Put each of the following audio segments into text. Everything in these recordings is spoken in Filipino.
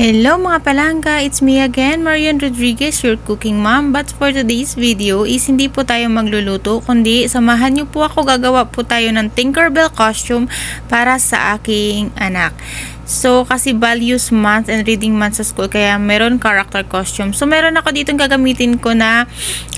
Hello mga palangga, it's me again, Marian Rodriguez, your cooking mom. But for today's video is hindi po tayo magluluto, kundi samahan niyo po ako gagawa po tayo ng Tinkerbell costume para sa aking anak. So, kasi values month and reading month sa school, kaya meron character costume. So, meron ako dito gagamitin ko na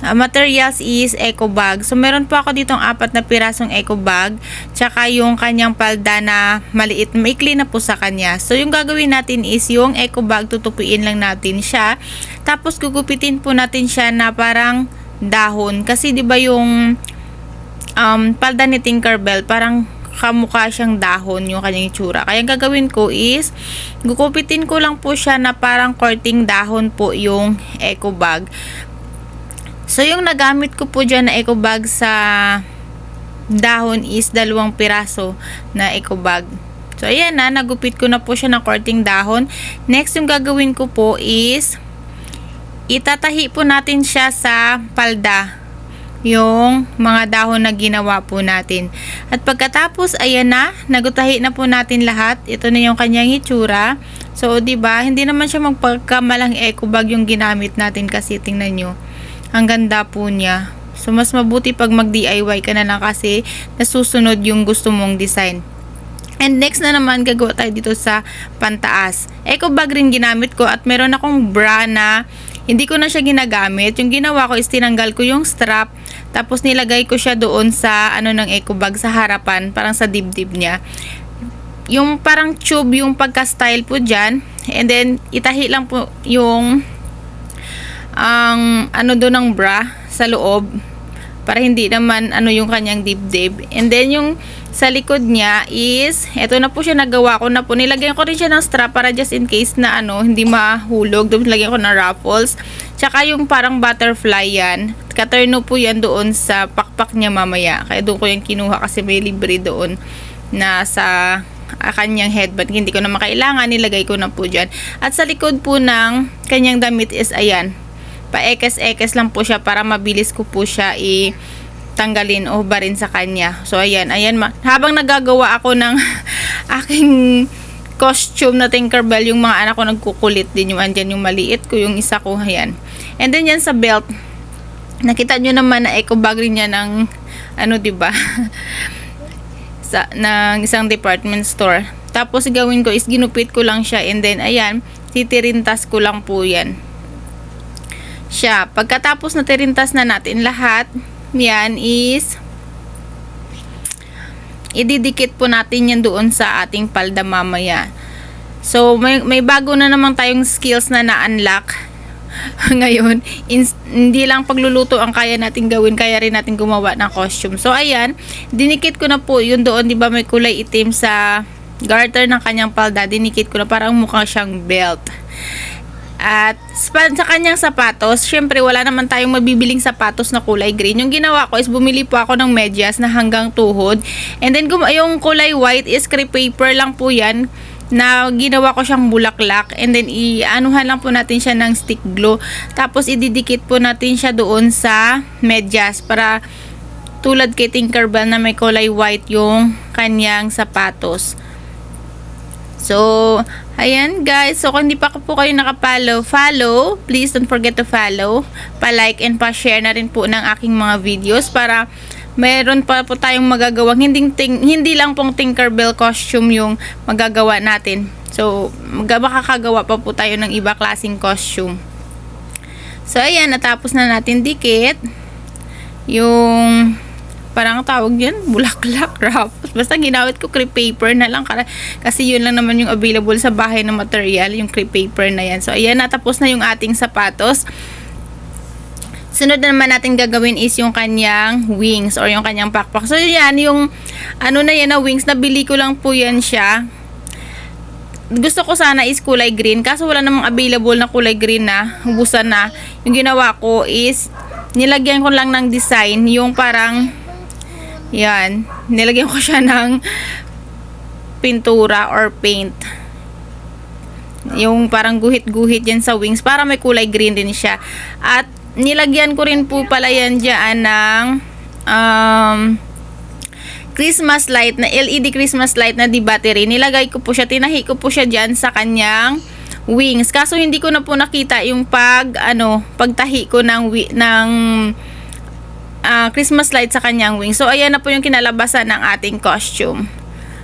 uh, materials is eco bag. So, meron po ako dito apat na pirasong eco bag, tsaka yung kanyang palda na maliit, maikli na po sa kanya. So, yung gagawin natin is yung eco bag, tutupiin lang natin siya. Tapos, gugupitin po natin siya na parang dahon. Kasi, di ba yung um, palda ni Tinkerbell, parang kamukha siyang dahon yung kanyang itsura. Kaya ang gagawin ko is, gukupitin ko lang po siya na parang korting dahon po yung eco bag. So, yung nagamit ko po dyan na eco bag sa dahon is dalawang piraso na eco bag. So, ayan na, nagupit ko na po siya ng korting dahon. Next, yung gagawin ko po is, itatahi po natin siya sa palda yung mga dahon na ginawa po natin. At pagkatapos, ayan na, nagutahi na po natin lahat. Ito na yung kanyang itsura. So, ba hindi naman siya magpagkamalang eco bag yung ginamit natin kasi tingnan nyo. Ang ganda po niya. So, mas mabuti pag mag-DIY ka na lang kasi nasusunod yung gusto mong design. And next na naman, gagawa tayo dito sa pantaas. Eco bag rin ginamit ko at meron akong bra na hindi ko na siya ginagamit. Yung ginawa ko is tinanggal ko yung strap, tapos nilagay ko siya doon sa ano ng eco bag sa harapan, parang sa dibdib niya. Yung parang tube yung pagka-style po dyan. And then, itahi lang po yung ang ano doon ng bra sa loob para hindi naman ano yung kanyang dibdib. And then yung sa likod niya is, eto na po siya nagawa ko na po. Nilagyan ko rin siya ng strap para just in case na ano, hindi mahulog. Doon nilagyan ko ng ruffles. Tsaka yung parang butterfly yan. Katerno po yan doon sa pakpak niya mamaya. Kaya doon ko yung kinuha kasi may libre doon na sa kanyang headband. Hindi ko na makailangan. Nilagay ko na po dyan. At sa likod po ng kanyang damit is ayan pa-ekes-ekes lang po siya para mabilis ko po siya i tanggalin o barin sa kanya. So, ayan. Ayan. Habang nagagawa ako ng aking costume na Tinkerbell, yung mga anak ko nagkukulit din yung andyan yung maliit ko, yung isa ko, ayan. And then yan sa belt, nakita nyo naman na eco bag rin niya ng, ano, ba sa, ng isang department store. Tapos, gawin ko is ginupit ko lang siya and then, ayan, titirintas ko lang po yan siya. Pagkatapos na tirintas na natin lahat, yan is ididikit po natin yan doon sa ating palda mamaya. So, may, may bago na naman tayong skills na na-unlock ngayon. In, hindi lang pagluluto ang kaya natin gawin, kaya rin natin gumawa ng costume. So, ayan, dinikit ko na po yun doon, di ba may kulay itim sa garter ng kanyang palda, dinikit ko na parang mukhang siyang belt. At sa kanyang sapatos, syempre wala naman tayong mabibiling sapatos na kulay green. Yung ginawa ko is bumili po ako ng medyas na hanggang tuhod. And then yung kulay white is crepe paper lang po yan na ginawa ko siyang bulaklak and then i-anuhan lang po natin siya ng stick glue tapos ididikit po natin siya doon sa medyas para tulad kay Tinkerbell na may kulay white yung kanyang sapatos So, ayan guys. So, kung hindi pa po kayo nakapollow, follow. Please don't forget to follow. Pa-like and pa-share na rin po ng aking mga videos para meron pa po tayong magagawang hindi, ting, hindi lang pong Tinkerbell costume yung magagawa natin. So, makakagawa pa po tayo ng iba klaseng costume. So, ayan. Natapos na natin dikit. Yung parang tawag yan, bulaklak, wrappers. Basta ginawit ko crepe paper na lang kasi yun lang naman yung available sa bahay na material, yung crepe paper na yan. So, ayan, natapos na yung ating sapatos. Sunod na naman natin gagawin is yung kanyang wings or yung kanyang pakpak. So, yan, yung ano na yan na wings, nabili ko lang po yan siya. Gusto ko sana is kulay green, kaso wala namang available na kulay green na, hubusan na. Yung ginawa ko is, nilagyan ko lang ng design, yung parang yan. Nilagyan ko siya ng pintura or paint. Yung parang guhit-guhit yan sa wings para may kulay green din siya. At nilagyan ko rin po pala yan dyan ng um, Christmas light na LED Christmas light na di battery. Nilagay ko po siya, tinahi ko po siya dyan sa kanyang wings. Kaso hindi ko na po nakita yung pag ano, pagtahi ko ng ng ah, Christmas light sa kanyang wings. So ayan na po yung kinalabasan ng ating costume.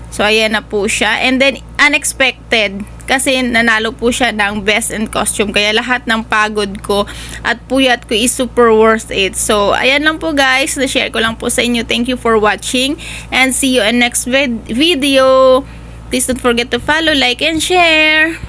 So ayan na po siya. And then unexpected kasi nanalo po siya ng best in costume. Kaya lahat ng pagod ko at puyat ko is super worth it. So ayan lang po guys. Na-share ko lang po sa inyo. Thank you for watching. And see you in next vid- video. Please don't forget to follow, like, and share.